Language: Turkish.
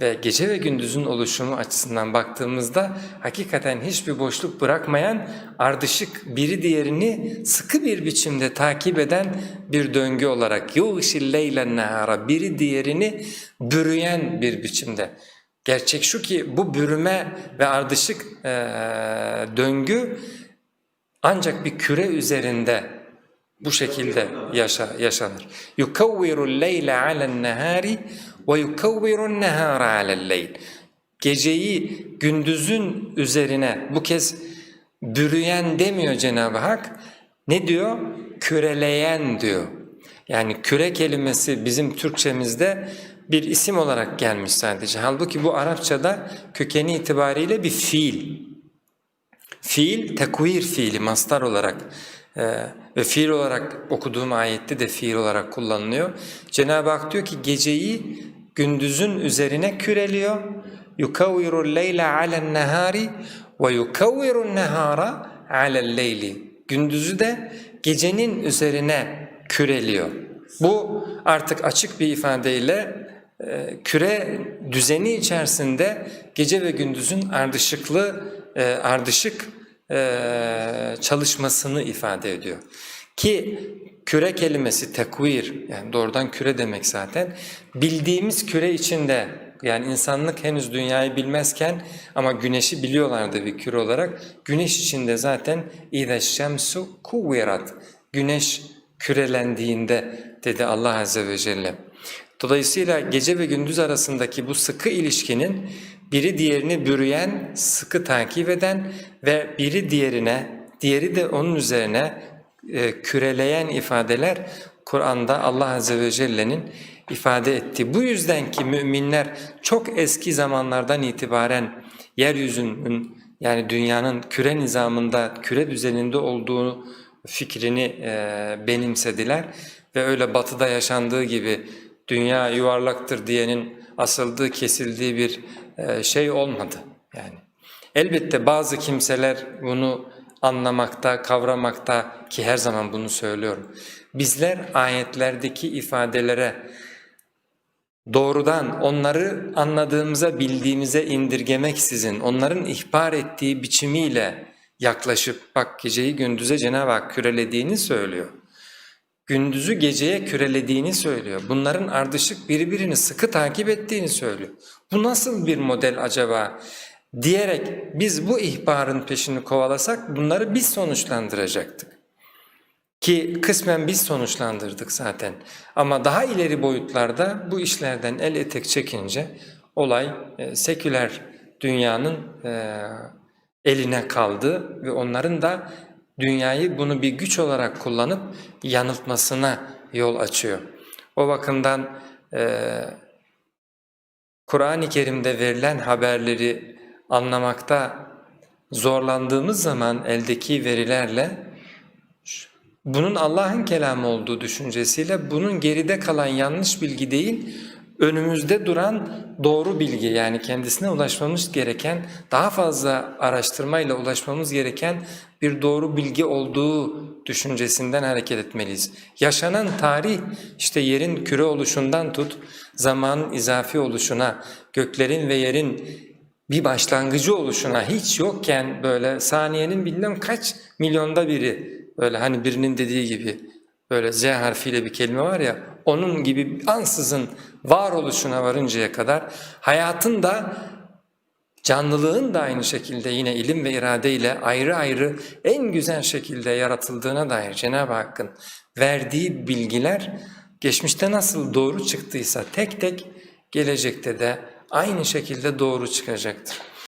ve gece ve gündüzün oluşumu açısından baktığımızda hakikaten hiçbir boşluk bırakmayan ardışık biri diğerini sıkı bir biçimde takip eden bir döngü olarak yuğşil leylen nehara biri diğerini bürüyen bir biçimde. Gerçek şu ki bu bürüme ve ardışık eee, döngü ancak bir küre üzerinde bu şekilde yaşa, yaşanır. Yukavviru leyle alen nehari ve yukavviru nehara alel leyl. Geceyi gündüzün üzerine bu kez bürüyen demiyor Cenab-ı Hak. Ne diyor? Küreleyen diyor. Yani küre kelimesi bizim Türkçemizde bir isim olarak gelmiş sadece. Halbuki bu Arapçada kökeni itibariyle bir fiil. Fiil tekvir fiili mastar olarak e, ve fiil olarak okuduğum ayette de fiil olarak kullanılıyor. Cenab-ı Hak diyor ki geceyi gündüzün üzerine küreliyor. Leyle alen nehari ve yukavviru nehara alel leyli. Gündüzü de gecenin üzerine küreliyor. Bu artık açık bir ifadeyle e, küre düzeni içerisinde gece ve gündüzün ardışıklı e, ardışık e, çalışmasını ifade ediyor. Ki küre kelimesi tekvir yani doğrudan küre demek zaten bildiğimiz küre içinde yani insanlık henüz dünyayı bilmezken ama güneşi biliyorlardı bir küre olarak güneş içinde zaten اِذَا الشَّمْسُ كُوِّرَتْ güneş kürelendiğinde dedi Allah Azze ve Celle. Dolayısıyla gece ve gündüz arasındaki bu sıkı ilişkinin biri diğerini bürüyen, sıkı takip eden ve biri diğerine, diğeri de onun üzerine e, küreleyen ifadeler Kur'an'da Allah Azze ve Celle'nin ifade ettiği. Bu yüzden ki müminler çok eski zamanlardan itibaren yeryüzünün yani dünyanın küre nizamında, küre düzeninde olduğu fikrini e, benimsediler ve öyle batıda yaşandığı gibi dünya yuvarlaktır diyenin asıldığı, kesildiği bir e, şey olmadı yani. Elbette bazı kimseler bunu anlamakta, kavramakta ki her zaman bunu söylüyorum. Bizler ayetlerdeki ifadelere doğrudan onları anladığımıza, bildiğimize indirgemeksizin, onların ihbar ettiği biçimiyle yaklaşıp bak geceyi gündüze Cenab-ı Hak kürelediğini söylüyor. Gündüzü geceye kürelediğini söylüyor. Bunların ardışık birbirini sıkı takip ettiğini söylüyor. Bu nasıl bir model acaba? Diyerek biz bu ihbarın peşini kovalasak bunları biz sonuçlandıracaktık. Ki kısmen biz sonuçlandırdık zaten. Ama daha ileri boyutlarda bu işlerden el etek çekince olay e, seküler dünyanın e, eline kaldı ve onların da dünyayı bunu bir güç olarak kullanıp yanıltmasına yol açıyor. O bakımdan e, Kur'an-ı Kerim'de verilen haberleri anlamakta zorlandığımız zaman eldeki verilerle bunun Allah'ın kelamı olduğu düşüncesiyle bunun geride kalan yanlış bilgi değil, önümüzde duran doğru bilgi yani kendisine ulaşmamız gereken, daha fazla araştırmayla ulaşmamız gereken bir doğru bilgi olduğu düşüncesinden hareket etmeliyiz. Yaşanan tarih işte yerin küre oluşundan tut, zamanın izafi oluşuna, göklerin ve yerin bir başlangıcı oluşuna hiç yokken böyle saniyenin bilmem kaç milyonda biri böyle hani birinin dediği gibi böyle Z harfiyle bir kelime var ya onun gibi ansızın varoluşuna varıncaya kadar hayatın da canlılığın da aynı şekilde yine ilim ve irade ile ayrı ayrı en güzel şekilde yaratıldığına dair Cenab-ı Hakk'ın verdiği bilgiler geçmişte nasıl doğru çıktıysa tek tek gelecekte de aynı şekilde doğru çıkacaktır.